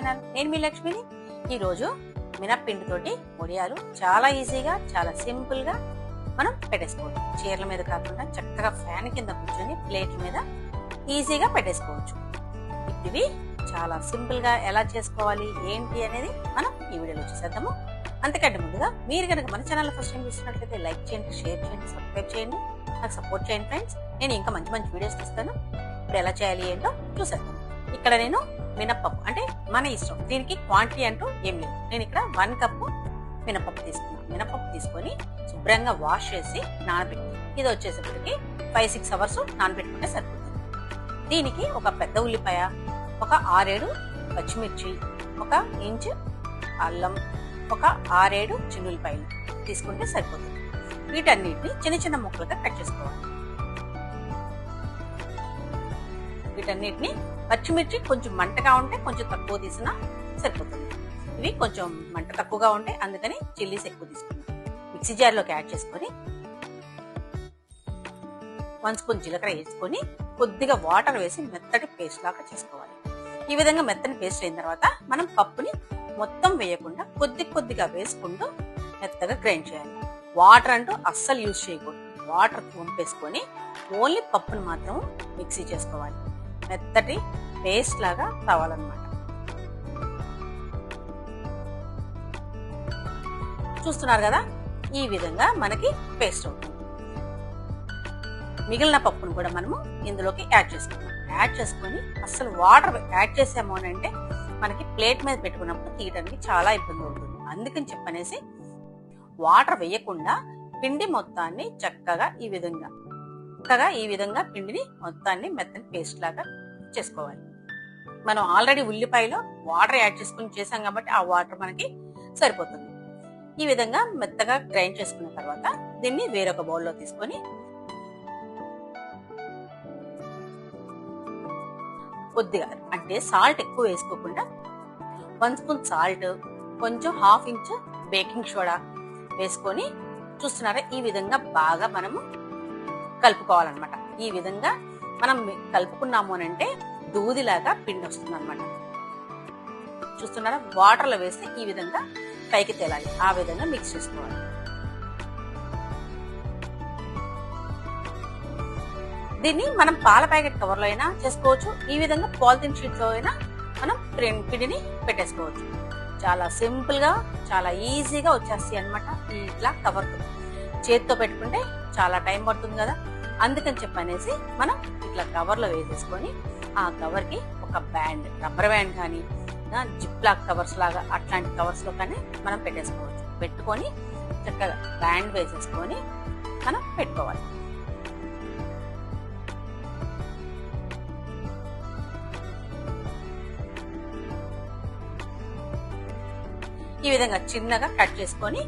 Channel. నేను మీ లక్ష్మిని. ఈరోజు మినప్పిండితోటి వడియాలు చాలా ఈజీగా చాలా సింపుల్గా మనం పెట్టేసుకోవచ్చు. చీరల మీద కాకుండా చక్కగా ఫ్యాన్ కింద కూర్చొని ప్లేట్ల మీద ఈజీగా పెట్టేసుకోవచ్చు. ఇప్పుడు ఇవి చాలా సింపుల్గా ఎలా చేసుకోవాలి ఏంటి అనేది మనం ఈ వీడియోలో చూసేద్దాము. అంతకంటే ముందుగా మీరు కనుక మన ఛానల్ ఫస్ట్ టైం చూసినట్లయితే లైక్ చేయండి షేర్ చేయండి సబ్స్క్రైబ్ చేయండి. నాకు సపోర్ట్ చేయండి ఫ్రెండ్స్ నేను ఇంకా మంచి మంచి వీడియోస్ తీస్తాను. ఇప్పుడు ఎలా చేయాలి ఏంటో చూసేద్దాం. ఇక్కడ నేను మినప్పప్పు అంటే మన ఇష్టం. దీనికి క్వాంటిటీ అంటూ ఏం లేదు. నేను ఇక్కడ వన్ కప్పు మినపప్పు తీసుకున్నాను. మినపప్పు తీసుకొని శుభ్రంగా వాష్ చేసి నానబెట్టి ఇది వచ్చేసరికి ఫైవ్ సిక్స్ అవర్స్ నానబెట్టుకుంటే సరిపోతుంది. దీనికి ఒక పెద్ద ఉల్లిపాయ ఒక ఆరేడు పచ్చిమిర్చి ఒక ఇంచు అల్లం ఒక ఆరేడు చిన్నులపాయలు తీసుకుంటే సరిపోతుంది. వీటన్నిటిని చిన్న చిన్న ముక్కలుగా కట్ చేసుకోవాలి. వీటన్నిటిని పచ్చిమిర్చి కొంచెం మంటగా ఉంటే కొంచెం తక్కువ తీసినా సరిపోతుంది. ఇవి కొంచెం మంట తక్కువగా ఉంటే అందుకని చిల్లీస్ ఎక్కువ తీసుకున్నాం మిక్సీ జార్లోకి యాడ్ చేసుకొని వన్ స్పూన్ జీలకర్ర వేసుకొని కొద్దిగా వాటర్ వేసి మెత్తటి పేస్ట్ లాగా చేసుకోవాలి. ఈ విధంగా మెత్తని పేస్ట్ అయిన తర్వాత మనం పప్పుని మొత్తం వేయకుండా కొద్ది కొద్దిగా వేసుకుంటూ మెత్తగా గ్రైండ్ చేయాలి. వాటర్ అంటూ అస్సలు యూజ్ చేయకూడదు. వాటర్ వంపేసుకొని ఓన్లీ పప్పుని మాత్రం మిక్సీ చేసుకోవాలి. మెత్తటి పేస్ట్ లాగా కావాలన్నమాట. చూస్తున్నారు కదా? ఈ విధంగా మనకి పేస్ట్ అవుతుంది. మిగిలిన పప్పును కూడా మనము ఇందులోకి యాడ్ చేసుకుందాం. యాడ్ చేసుకొని అసలు వాటర్ యాడ్ చేసాము అని అంటే మనకి ప్లేట్ మీద పెట్టుకున్నప్పుడు తీయడానికి చాలా ఇబ్బంది అవుతుంది. అందుకని చెప్పనేసి వాటర్ వేయకుండా పిండి మొత్తాన్ని చక్కగా ఈ విధంగా చక్కగా ఈ విధంగా పిండిని మొత్తాన్ని మెత్తని పేస్ట్ లాగా చేసుకోవాలి. మనం ఆల్రెడీ ఉల్లిపాయలో వాటర్ యాడ్ చేసుకుని చేసాం కాబట్టి ఆ వాటర్ మనకి సరిపోతుంది. ఈ విధంగా మెత్తగా గ్రైండ్ చేసుకున్న తర్వాత దీన్ని వేరొక బౌల్లో తీసుకొని కొద్దిగా అంటే సాల్ట్ ఎక్కువ వేసుకోకుండా వన్ స్పూన్ సాల్ట్ కొంచెం హాఫ్ ఇంచ్ బేకింగ్ సోడా వేసుకొని చూస్తున్నారా? ఈ విధంగా బాగా మనము కలుపుకోవాలన్నమాట. ఈ విధంగా మనం కలుపుకున్నాము అని అంటే దూదిలాగా పిండి వస్తుంది అనమాట చూస్తున్నారా? వాటర్లో వేస్తే ఈ విధంగా పైకి తేలాలి. ఆ విధంగా మిక్స్ చేసుకోవాలి. దీన్ని మనం పాల ప్యాకెట్ కవర్లో అయినా చేసుకోవచ్చు. ఈ విధంగా పాలిథిన్ షీట్లో అయినా మనం పిండిని పెట్టేసుకోవచ్చు. చాలా సింపుల్గా చాలా ఈజీగా వచ్చేస్తాయి అనమాట ఇట్లా కవర్ చేతితో పెట్టుకుంటే చాలా టైం పడుతుంది కదా. అందుకని చెప్పనేసి మనం ఇట్లా కవర్లో వేసేసుకొని ఆ కవర్కి ఒక బ్యాండ్ రబ్బర్ బ్యాండ్ కానీ జిప్ లాక్ కవర్స్ లాగా అట్లాంటి కవర్స్లో కానీ మనం పెట్టేసుకోవచ్చు. పెట్టుకొని చక్కగా బ్యాండ్ వేసేసుకొని మనం పెట్టుకోవాలి. ఈ విధంగా చిన్నగా కట్ చేసుకొని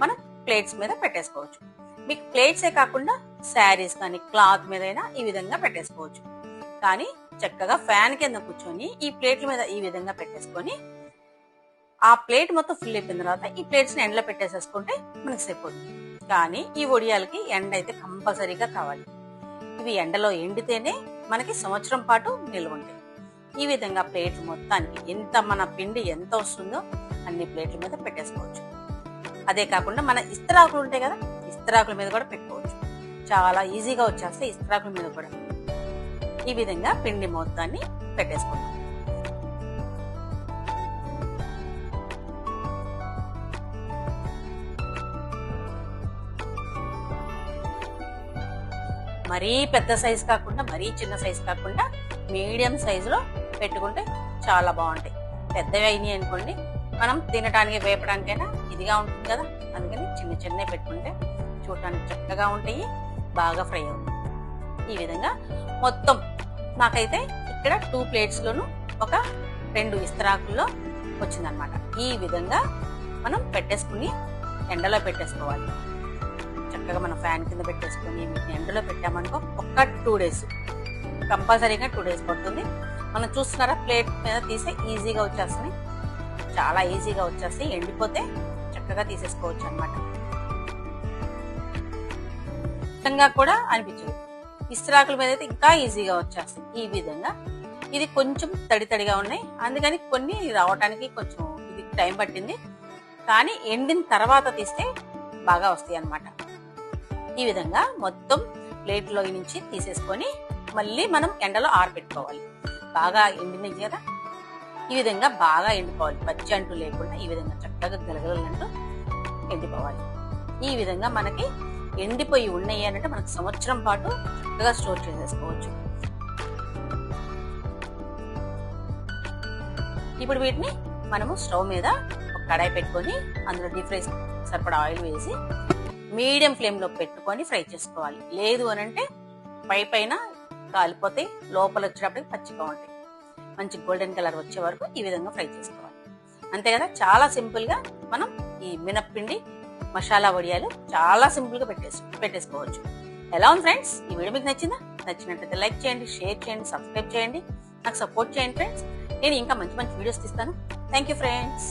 మనం ప్లేట్స్ మీద పెట్టేసుకోవచ్చు. మీకు ప్లేట్సే కాకుండా శారీస్ కానీ క్లాత్ మీద అయినా ఈ విధంగా పెట్టేసుకోవచ్చు. కానీ చక్కగా ఫ్యాన్ కింద కూర్చొని ఈ ప్లేట్ల మీద ఈ విధంగా పెట్టేసుకొని ఆ ప్లేట్ మొత్తం ఫుల్ అయిపోయిన తర్వాత ఈ ప్లేట్స్ని ఎండలో పెట్టేసేసుకుంటే మనకి సరిపోతుంది కానీ ఈ ఒడియాలకి ఎండ అయితే కంపల్సరీగా కావాలి. ఇవి ఎండలో ఎండితేనే మనకి సంవత్సరం పాటు నిల్వ ఉంటాయి ఈ విధంగా ప్లేట్లు మొత్తానికి ఎంత మన పిండి ఎంత వస్తుందో అన్ని ప్లేట్ల మీద పెట్టేసుకోవచ్చు. అదే కాకుండా మన ఇస్తరాకులు ఉంటాయి కదా ఇస్తరాకుల మీద కూడా పెట్టుకోవచ్చు. చాలా ఈజీగా వచ్చేస్తాయి ఇస్త్రాకుల మీద కూడా. ఈ విధంగా పిండి మొత్తాన్ని పెట్టేసుకుంటాం మరీ పెద్ద సైజు కాకుండా మరీ చిన్న సైజు కాకుండా మీడియం సైజులో పెట్టుకుంటే చాలా బాగుంటాయి. పెద్దవి అయినాయి అనుకోండి మనం తినడానికి వేపడానికైనా ఇదిగా ఉంటుంది కదా. అందుకని చిన్న చిన్నవి పెట్టుకుంటే చూడటానికి చక్కగా ఉంటాయి. బాగా ఫ్రై అవుతుంది. ఈ విధంగా మొత్తం నాకైతే ఇక్కడ టూ ప్లేట్స్లోను ఒక రెండు ఇస్తరాకుల్లో వచ్చిందనమాట ఈ విధంగా మనం పెట్టేసుకుని ఎండలో పెట్టేసుకోవాలి. చక్కగా మనం ఫ్యాన్ కింద పెట్టేసుకొని ఎండలో పెట్టామనుకో ఒక్క టూ డేస్ కంపల్సరీగా టూ డేస్ పడుతుంది. మనం చూస్తున్నారా ప్లేట్ మీద తీసే ఈజీగా వచ్చేస్తుంది. చాలా ఈజీగా వచ్చేస్తాయి ఎండిపోతే చక్కగా తీసేసుకోవచ్చు అనమాట కష్టంగా కూడా అనిపించదు. ఇస్త్రాకుల మీద అయితే ఇంకా ఈజీగా వచ్చేస్తుంది ఈ విధంగా. ఇది కొంచెం తడి తడిగా ఉన్నాయి. అందుకని కొన్ని రావటానికి కొంచెం ఇది టైం పట్టింది. కానీ ఎండిన తర్వాత తీస్తే బాగా వస్తాయి అన్నమాట. ఈ విధంగా మొత్తం ప్లేట్లో నుంచి తీసేసుకొని మళ్ళీ మనం ఎండలో ఆరబెట్టుకోవాలి బాగా ఎండినవి కదా? ఈ విధంగా బాగా ఎండిపోవాలి. పచ్చి అంటూ లేకుండా ఈ విధంగా చక్కగా గలగలంటూ ఎండిపోవాలి. ఈ విధంగా మనకి ఎండిపోయి ఉన్నాయి అని అంటే మనకు సంవత్సరం పాటు చక్కగా స్టోర్ చేసేసుకోవచ్చు. ఇప్పుడు వీటిని మనము స్టవ్ మీద ఒక కడాయి పెట్టుకొని అందులో డీప్ ఫ్రై సరిపడా ఆయిల్ వేసి మీడియం ఫ్లేమ్లో పెట్టుకొని ఫ్రై చేసుకోవాలి. లేదు అని అంటే పై పైన కాలిపోతాయి లోపల వచ్చేటప్పటికి పచ్చిగా ఉంటాయి మంచి గోల్డెన్ కలర్ వచ్చే వరకు ఈ విధంగా ఫ్రై చేసుకోవాలి. అంతే కదా? చాలా సింపుల్గా మనం ఈ మినప్పిండి మసాలా వడియాలు చాలా సింపుల్గా పెట్టేసి పెట్టేసుకోవచ్చు. ఎలా ఉంది ఫ్రెండ్స్? ఈ వీడియో మీకు నచ్చిందా? నచ్చినట్లయితే లైక్ చేయండి షేర్ చేయండి సబ్స్క్రైబ్ చేయండి. నాకు సపోర్ట్ చేయండి ఫ్రెండ్స్. నేను ఇంకా మంచి మంచి వీడియోస్ తీస్తాను. Thank you friends.